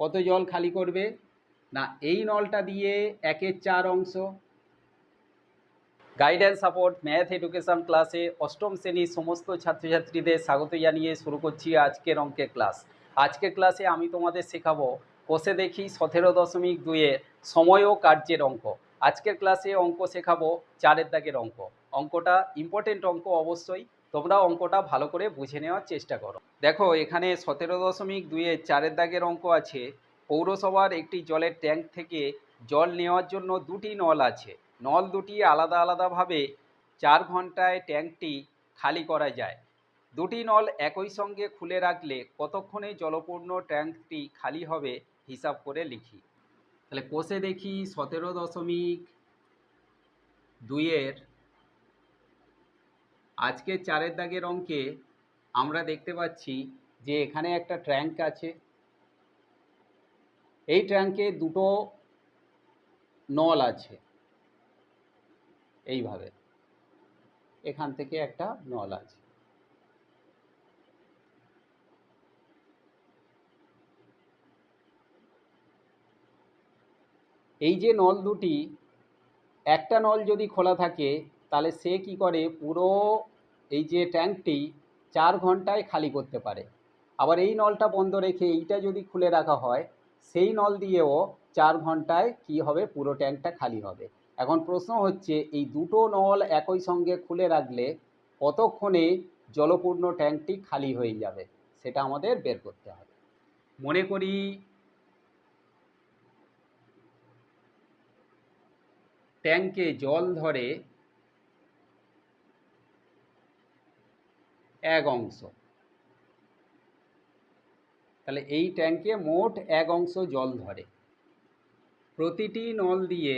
কত জল খালি করবে? না, এই নলটা দিয়ে একের চার অংশ। গাইডেন্স সাপোর্ট ম্যাথ এডুকেশন ক্লাসে অষ্টম শ্রেণির সমস্ত ছাত্রছাত্রীদের স্বাগত জানিয়ে শুরু করছি আজকের অঙ্কের ক্লাস আজকের ক্লাসে আমি তোমাদের শেখাবো কোষে দেখি সতেরো দশমিক দুইয়ের সময় ও কার্যের অঙ্ক। আজকের ক্লাসে অঙ্ক শেখাবো চারের দাগের অঙ্ক। অঙ্কটা ইম্পর্টেন্ট অঙ্ক অবশ্যই। তোমরা অঙ্কটা ভালো করে বুঝে নেওয়ার চেষ্টা করো। দেখো, এখানে সতেরো দশমিক দুইয়ের চারের দাগের অঙ্ক আছে। পৌরসভার একটি জলের ট্যাঙ্ক থেকে জল নেওয়ার জন্য দুটি নল আছে। নল দুটি আলাদা আলাদাভাবে চার ঘন্টায় ট্যাঙ্কটি খালি করা যায়। দুটি নল একই সঙ্গে খুলে রাখলে কতক্ষণে জলপূর্ণ ট্যাঙ্কটি খালি হবে হিসাব করে লিখি। তাহলে কোষে দেখি সতেরো দশমিক দুইয়ের আজকে চারের দাগের অঙ্কে আমরা দেখতে পাচ্ছি যে এখানে একটা ট্যাঙ্ক আছে। এই ট্যাঙ্কে দুটো নল আছে। এইভাবে এখান থেকে একটা নল আছে। এই যে নল দুটি, একটা নল যদি খোলা থাকে, তাহলে সে কি করে পুরো এই যে ট্যাঙ্কটি চার ঘন্টায় খালি করতে পারে। আবার এই নলটা বন্ধ রেখে এইটা যদি খুলে রাখা হয়, সেই নল দিয়েও চার ঘন্টায় কি হবে? পুরো ট্যাঙ্কটা খালি হবে। এখন প্রশ্ন হচ্ছে, এই দুটো নল একই সঙ্গে খুলে রাখলে কতক্ষণে জলপূর্ণ ট্যাঙ্কটি খালি হয়ে যাবে? সেটা আমাদের বের করতে হবে। মনে করি ট্যাঙ্কে জল ধরে এক অংশ। তাহলে এই ট্যাঙ্কে মোট এক অংশ জল ধরে। প্রতিটি নল দিয়ে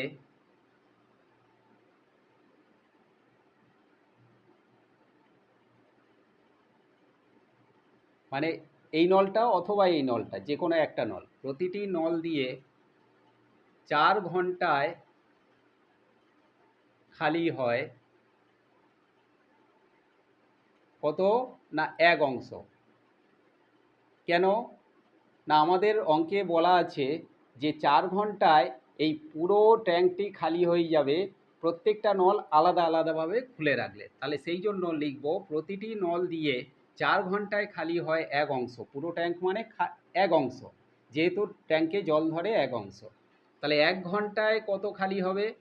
মানে এই নলটা অথবা এই নলটা যে কোনো একটা নল, প্রতিটি নল দিয়ে চার ঘন্টায় খালি হয় কত না এক অংশ? কেন? না, আমাদের অঙ্কে বলা আছে যে চার ঘন্টায় এই পুরো ট্যাঙ্কটি খালি হয়ে যাবে, প্রত্যেকটা নল আলাদা আলাদাভাবে খুলে রাখলে। তাহলে সেই জন্য লিখব, প্রতিটি নল দিয়ে চার ঘন্টায় খালি হয় এক অংশ। পুরো ট্যাঙ্ক মানে এক অংশ। যেহেতু ট্যাঙ্কে জল ধরে এক অংশ। তাহলে এক ঘন্টায় কত খালি হবে?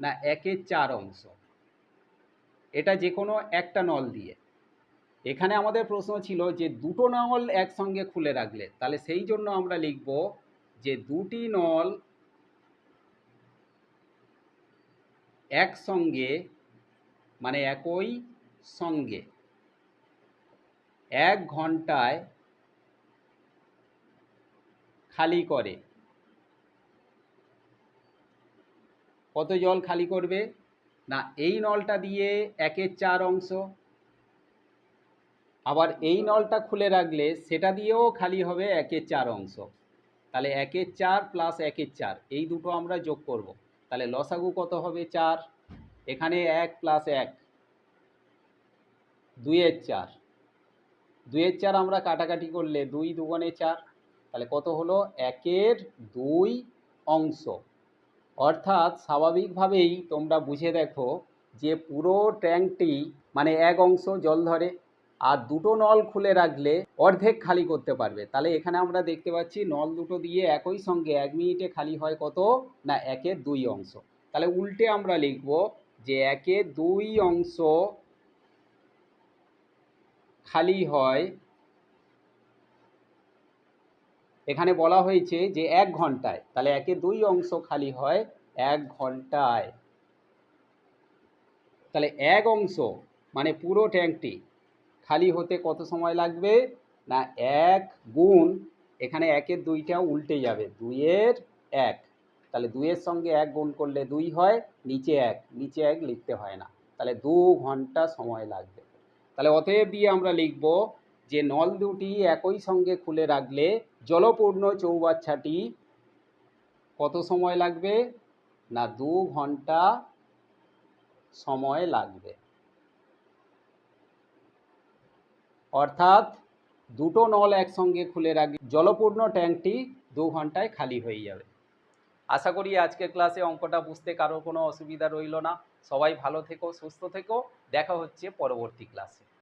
না, একের চার অংশ। এটা যে কোনো একটা নল দিয়ে। এখানে আমাদের প্রশ্ন ছিল যে দুটো নল একসঙ্গে খুলে রাখলে, তাহলে সেই জন্য আমরা লিখব যে দুটি নল একসঙ্গে মানে একই সঙ্গে, এক ঘন্টায় খালি করে। কত জল খালি করবে? না, এই নলটা দিয়ে একের চার অংশ আবার এই নলটা খুলে রাখলে সেটা দিয়েও খালি হবে একের চার অংশ। তাহলে একের চার প্লাস একের চার, এই দুটো আমরা যোগ করব। তাহলে লসাগু কত হবে চার? এখানে এক প্লাস এক, দুইয়ের চার। দুইয়ের চার আমরা কাটাকাটি করলে দুই দুগুণে চার, তাহলে কত হলো? একের দুই অংশ। অর্থাৎ স্বাভাবিকভাবেই তোমরা বুঝে দেখো যে পুরো ট্যাঙ্কটি মানে এক অংশ জল ধরে। আর দুটো নল খুলে রাখলে অর্ধেক খালি করতে পারবে। তাহলে এখানে আমরা দেখতে পাচ্ছি নল দুটো দিয়ে একই সঙ্গে এক মিনিটে খালি হয় কত? না একের দুই অংশ। তাহলে উল্টে আমরা লিখব যে একে দুই অংশ খালি হয়, এখানে বলা হয়েছে যে এক ঘন্টায়। তাহলে একে দুই অংশ খালি হয় এক ঘন্টায়। তাহলে এক অংশ মানে পুরো ট্যাঙ্কটি খালি হতে কত সময় লাগবে? না, এক গুণ, এখানে একের দুইটা উল্টে যাবে। দুইয়ের এক। তাহলে দুইয়ের সঙ্গে এক গুণ করলে দুই হয়, নিচে এক। নিচে এক লিখতে হয় না। তাহলে দু ঘণ্টা সময় লাগবে। তাহলে অতএব দিয়ে আমরা লিখব যে নল দুটি একই সঙ্গে খুলে রাখলে জলপূর্ণ চৌবাচ্চাটি কত সময় লাগবে? না, দু ঘণ্টা সময় লাগবে। অর্থাৎ দুটো নল একসঙ্গে খুলে রাখলে জলপূর্ণ ট্যাঙ্কটি দু ঘন্টায় খালি হয়ে যাবে। আশা করি আজকের ক্লাসে অঙ্কটা বুঝতে কারও কোনো অসুবিধা রইল না। সবাই ভালো থেকো, সুস্থ থেকো। দেখা হচ্ছে পরবর্তী ক্লাসে।